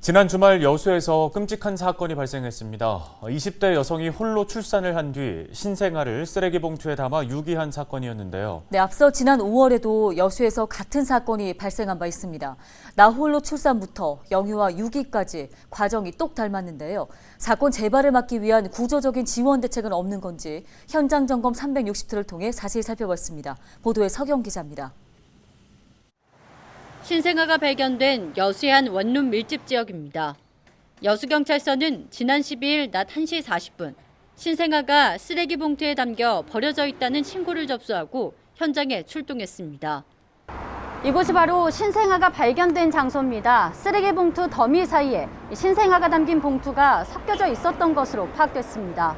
지난 주말 여수에서 끔찍한 사건이 발생했습니다. 20대 여성이 홀로 출산을 한 뒤 신생아를 쓰레기 봉투에 담아 유기한 사건이었는데요. 네, 앞서 지난 5월에도 여수에서 같은 사건이 발생한 바 있습니다. 나 홀로 출산부터 영유아 유기까지 과정이 똑 닮았는데요. 사건 재발을 막기 위한 구조적인 지원 대책은 없는 건지 현장 점검 360회를 통해 자세히 살펴봤습니다. 보도에 서경 기자입니다. 신생아가 발견된 여수의 한 원룸 밀집 지역입니다. 여수경찰서는 지난 12일 낮 1시 40분 신생아가 쓰레기 봉투에 담겨 버려져 있다는 신고를 접수하고 현장에 출동했습니다. 이곳이 바로 신생아가 발견된 장소입니다. 쓰레기 봉투 더미 사이에 신생아가 담긴 봉투가 섞여져 있었던 것으로 파악됐습니다.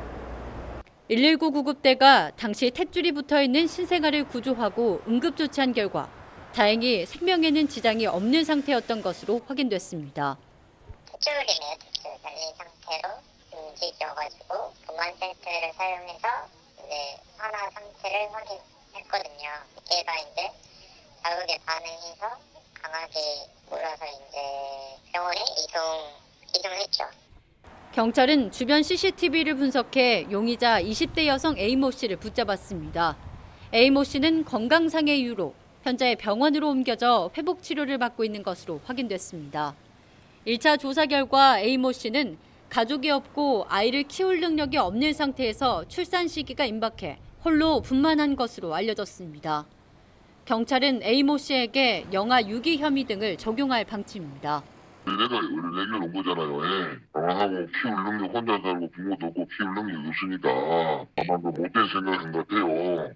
119 구급대가 당시 탯줄이 붙어 있는 신생아를 구조하고 응급 조치한 결과 다행히 생명에는 지장이 없는 상태였던 것으로 확인됐습니다. 탯줄 달린 상태로 움직여가지고 보안 센터를 사용해서 이제 하나 상태를 확인했거든요. 얘가 이제 자극에 반응해서 강하게 울어서 이제 병원에 이송 이송했죠. 경찰은 주변 CCTV를 분석해 용의자 20대 여성 A모 씨를 붙잡았습니다. A모 씨는 건강상의 이유로 현재 병원으로 옮겨져 회복 치료를 받고 있는 것으로 확인됐습니다. 1차 조사 결과 A모 씨는 가족이 없고 아이를 키울 능력이 없는 상태에서 출산 시기가 임박해 홀로 분만한 것으로 알려졌습니다. 경찰은 A모 씨에게 영아 유기 혐의 등을 적용할 방침입니다. 내가 의뢰를 온 거잖아요. 예. 방황하고 키울 능력 혼자 살고 부모도 없고 키울 능력이 없으니까 아마 그 못된 생각인 것 같아요.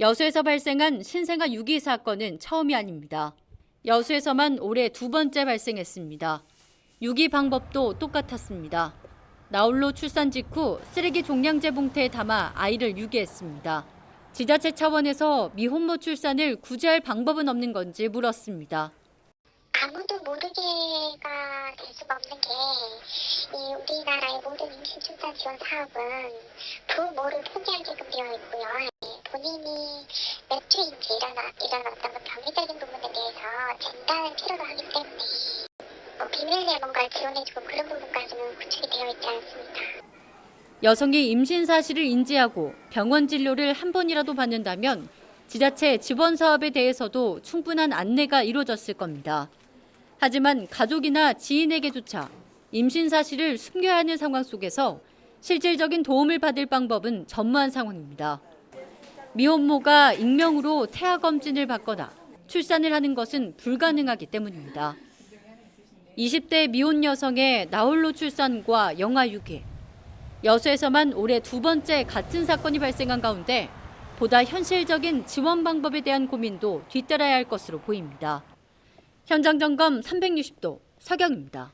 여수에서 발생한 신생아 유기 사건은 처음이 아닙니다. 여수에서만 올해 두 번째 발생했습니다. 유기 방법도 똑같았습니다. 나홀로 출산 직후 쓰레기 종량제 봉투에 담아 아이를 유기했습니다. 지자체 차원에서 미혼모 출산을 구제할 방법은 없는 건지 물었습니다. 아무도 모르게가 될 수가 없는 게, 이 우리나라의 모든 임신 출산 지원 사업은 부모를 포기하게끔 되어 있고요. 본인이 몇 주인지 일어나, 일어났던 병리적인 부분에 대해서 진단을 필요로 하기 때문에, 뭐 비밀리에 뭔가를 지원해주고 그런 부분까지는 구축이 되어 있지 않습니다. 여성이 임신 사실을 인지하고 병원 진료를 한 번이라도 받는다면 지자체 지원 사업에 대해서도 충분한 안내가 이루어졌을 겁니다. 하지만 가족이나 지인에게조차 임신 사실을 숨겨야 하는 상황 속에서 실질적인 도움을 받을 방법은 전무한 상황입니다. 미혼모가 익명으로 태아 검진을 받거나 출산을 하는 것은 불가능하기 때문입니다. 20대 미혼 여성의 나홀로 출산과 영아 유기, 여수에서만 올해 두 번째 같은 사건이 발생한 가운데 보다 현실적인 지원 방법에 대한 고민도 뒤따라야 할 것으로 보입니다. 현장 점검 360도 서경입니다.